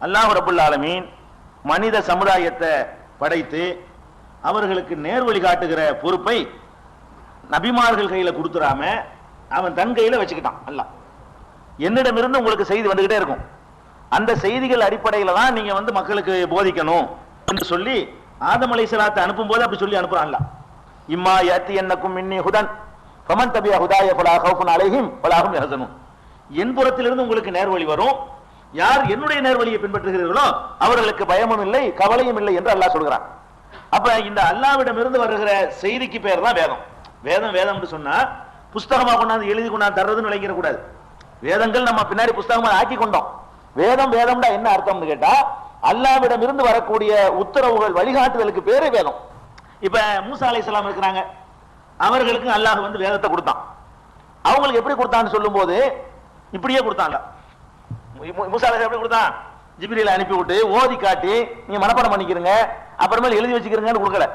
அல்லாஹ் ரபுல் ஆலமீன் மனித சமுதாயத்தை படைத்து அவர்களுக்கு நேர்வழி காட்டுகிற பொறுப்பை நபிமார்கள் கையில கொடுத்துடாம அவன் தன் கையில வச்சுக்கிட்டான் அல்லாஹ். என்னிடமிருந்து உங்களுக்கு செய்தி வந்துகிட்டே இருக்கும். அந்த செய்திகள் அடிப்படையில தான் நீங்க வந்து மக்களுக்கு போதிக்கணும் என்று சொல்லி ஆதம் அலைஹிஸ்ஸலாத்தை அனுப்பும் போது அப்படி சொல்லி அனுப்புறான் இம்மா யாத்தி என்னக்கும் மின்னி ஹுதன் பமன் தபிய ஹுதாய பலா ஹவுஃபுன் அலைஹிம் பலாகும் என் புறத்திலிருந்து உங்களுக்கு நேர்வழி வரும். யார் என்னுடைய நேர்வழியை பின்பற்றுகிறீர்களோ அவர்களுக்கு பயமும் இல்லை கவலையும் இல்லை என்று அல்லாஹ் சொல்கிறான். அப்ப இந்த அல்லாவிடம் இருந்து வருகிற செய்திக்கு பேர் தான் வேதம். வேதம் வேதம்னு சொன்னா புஸ்தகமா கொண்டாந்து எழுதி கொண்டாந்து தர்றதுன்னு நினைக்கிற கூடாது. வேதங்கள் நம்ம பின்னாடி புஸ்தகமா ஆக்கி கொண்டோம். வேதம் வேதம்டா என்ன அர்த்தம்னு கேட்டா அல்லாவிடம் இருந்து வரக்கூடிய உத்தரவுகள் வழிகாட்டுதலுக்கு பேரே வேதம். இப்ப மூசா அலைஹிஸ்ஸலாம் இருக்கிறாங்க. அவர்களுக்கும் அல்லாஹ் வந்து வேதத்தை கொடுத்தான். அவங்களுக்கு எப்படி கொடுத்தான்னு சொல்லும்போது இப்படியே கொடுத்தான்ல மூசா எப்படி கொடுத்தான்? ஜிபிரியில் அனுப்பி விட்டு ஓதி காட்டி நீங்க மனப்பாடம் பண்ணிக்கிறங்க அப்புறமேல எழுதி வச்சுக்கிறீங்கன்னு கொடுக்கல.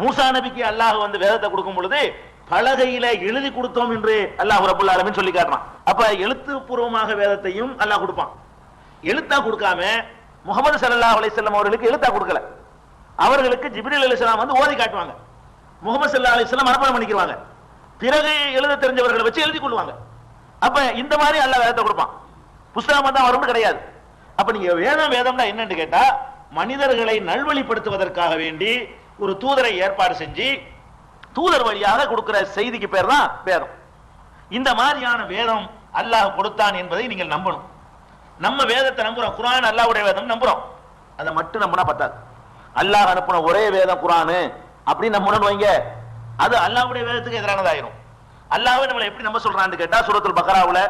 மூசா நபிக்கு அல்லாஹ் வந்து வேதத்தை கொடுக்கும் பொழுது பலகையில எழுதி கொடுத்தோம் என்று அல்லாஹ் ரபுல் ஆலமீன் சொல்லி காட்டுறான். அப்ப எழுத்துப்பூர்வமாக வேதத்தையும் அல்லாஹ் கொடுப்பான். எழுத்தா கொடுக்காம முகமது சல்லா அலிஸ்லாம் அவர்களுக்கு எழுத்தா கொடுக்கல. அவர்களுக்கு ஜிப்ரீல் அலிஸ்லாம் வந்து ஓதி காட்டுவாங்க. முகமது சல்லா அலிஸ்லாம் வஸல்லம் மனப்பாடம் பண்ணிக்கிறாங்க பிறகு எழுத தெரிஞ்சவர்களை வச்சு எழுதி கொள்வாங்க அப்ப இந்த மாதிரி அல்லாஹ் வேதத்தை கொடுப்பான். புஸ்தகமா தான் வரும்னு கிடையாது. அப்ப நீங்க வேதம் வேதம்னா என்னன்னு கேட்டா மனிதர்களை நல்வழிப்படுத்துவதற்காக வேண்டி ஒரு தூதரை ஏற்பாடு செஞ்சு தூதர் வழியாக கொடுக்கிற செய்திக்கு பேர் தான் வேதம். இந்த மாதிரியான வேதம் அல்லாஹ் கொடுத்தான் என்பதை நீங்கள் நம்பணும். நம்ம வேதத்தை நம்புறோம். குரான் அல்லாவுடைய வேதம் நம்புறோம். அதை மட்டும் நம்பினா பத்தாது. அல்லாஹ் அனுப்பின ஒரே வேதம் குரானு அப்படின்னு நம்பணும்னு வைங்க. அது அல்லாஹ்வுடைய வேதத்துக்கு எதிரானதாயிரும். அல்லாவே நம்மளை எப்படி நம்ப சொல்றான்னு கேட்டா சூரத்துல் பக்ராவுல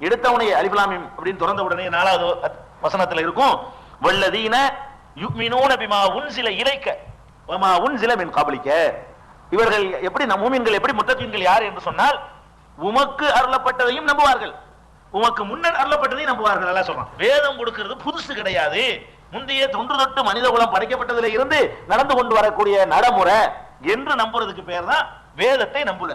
எடுத்தவனைய அலிஃப்லாமிம் அப்படின்னு திறந்த உடனே நாலாவது வசனத்துல இருக்கும் வல்லதீன யுமினூன பிமா உன்சில இலைக்க வமா உன்சில மின் கபலிக்க. இவர்கள் எப்படி நம் மூமின்கள் எப்படி முத்தத்தீன்கள் யார் என்று சொன்னால் உமக்கு அருளப்பட்டதையும் நம்புவார்கள். உமக்கு முன்னர் அருளப்பட்டதையும் நம்புவார்கள் நல்லா சொல்றான். வேதம் கொடுக்கிறது புதுசு கிடையாது. முந்தைய தொன்று தொட்டு மனித குலம் படைக்கப்பட்டதில் இருந்து நடந்து கொண்டு வரக்கூடிய நடைமுறை என்று நம்புறதுக்கு பேர் தான் வேதத்தை நம்புல